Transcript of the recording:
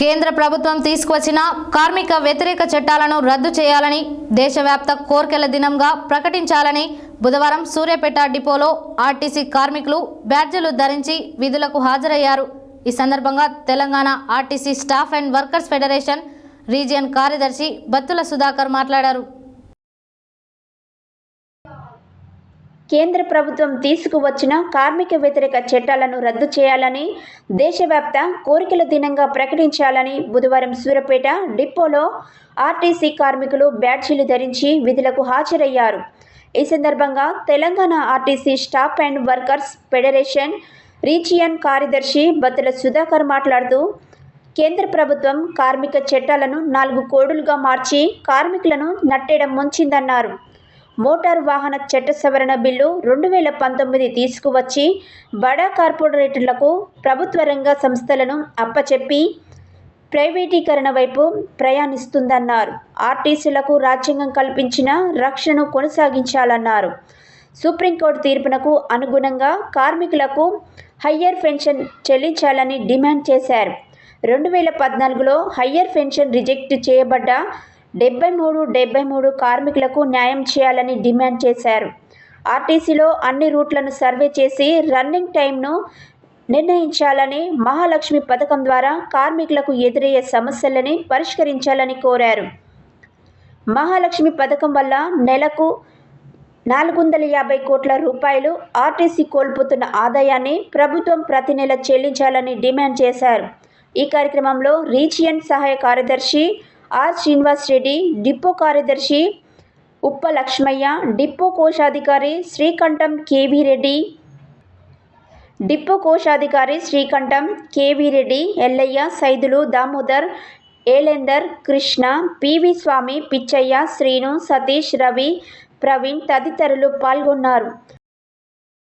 కేంద్ర ప్రభుత్వం తీసుకువచ్చిన కార్మిక వ్యతిరేక చట్టాలను రద్దు చేయాలని దేశవ్యాప్త కోర్కెల దినంగా ప్రకటించాలని బుధవారం సూర్యాపేట డిపోలో ఆర్టీసీ కార్మికులు బ్యాడ్జీలు ధరించి విధులకు హాజరయ్యారు. ఈ సందర్భంగా Telangana RTC staff and workers federation region కార్యదర్శి బత్తుల సుధాకర్ మాట్లాడారు. కేంద్ర ప్రభుత్వం తీసుకువచ్చిన కార్మిక వ్యతిరేక చట్టాలను రద్దు చేయాలని దేశవ్యాప్త కోరికల దినంగా ప్రకటించాలని బుధవారం సూరపేట డిపోలో ఆర్టీసీ కార్మికులు బ్యాడ్జీలు ధరించి విధులకు హాజరయ్యారు. ఈ సందర్భంగా Telangana RTC staff and workers federation region కార్యదర్శి బత్తుల సుధాకర్ మాట్లాడుతూ కేంద్ర ప్రభుత్వం కార్మిక చట్టాలను నాలుగు కోడులుగా మార్చి కార్మికులను నట్టేయడం ముంచిందన్నారు. మోటారు వాహన చట్ట సవరణ బిల్లు రెండు వేల పంతొమ్మిది తీసుకువచ్చి బడా కార్పొరేటర్లకు ప్రభుత్వ రంగ సంస్థలను అప్పచెప్పి ప్రైవేటీకరణ వైపు ప్రయాణిస్తుందన్నారు. ఆర్టీసీలకు రాజ్యాంగం కల్పించిన రక్షణను కొనసాగించాలన్నారు. సుప్రీంకోర్టు తీర్పునకు అనుగుణంగా కార్మికులకు హయ్యర్ పెన్షన్ చెల్లించాలని డిమాండ్ చేశారు. రెండు వేల పద్నాలుగులో హయ్యర్ పెన్షన్ రిజెక్ట్ చేయబడ్డ డెబ్బై మూడు డెబ్బై మూడు కార్మికులకు న్యాయం చేయాలని డిమాండ్ చేశారు. ఆర్టీసీలో అన్ని రూట్లను సర్వే చేసి రన్నింగ్ టైంను నిర్ణయించాలని మహాలక్ష్మి పథకం ద్వారా కార్మికులకు ఎదురయ్యే సమస్యలని పరిష్కరించాలని కోరారు. మహాలక్ష్మి పథకం వల్ల నెలకు నాలుగు వందల యాభై కోట్ల రూపాయలు ఆర్టీసీ కోల్పోతున్న ఆదాయాన్ని ప్రభుత్వం ప్రతి నెల చెల్లించాలని డిమాండ్ చేశారు. ఈ కార్యక్రమంలో రీజియన్ సహాయ కార్యదర్శి ఆర్ శ్రీనివాస్ రెడ్డి డిపో కార్యదర్శి ఉప్ప లక్ష్మయ్య డిపో కోశాధికారి శ్రీకంఠం కేవీ రెడ్డి డిపో కోశాధికారి శ్రీకంఠం కేవీ రెడ్డి ఎల్లయ్య సైదులు దామోదర్ ఏలేందర్ కృష్ణ పివి స్వామి పిచ్చయ్య శ్రీను సతీష్ రవి ప్రవీణ్ తదితరులు పాల్గొన్నారు.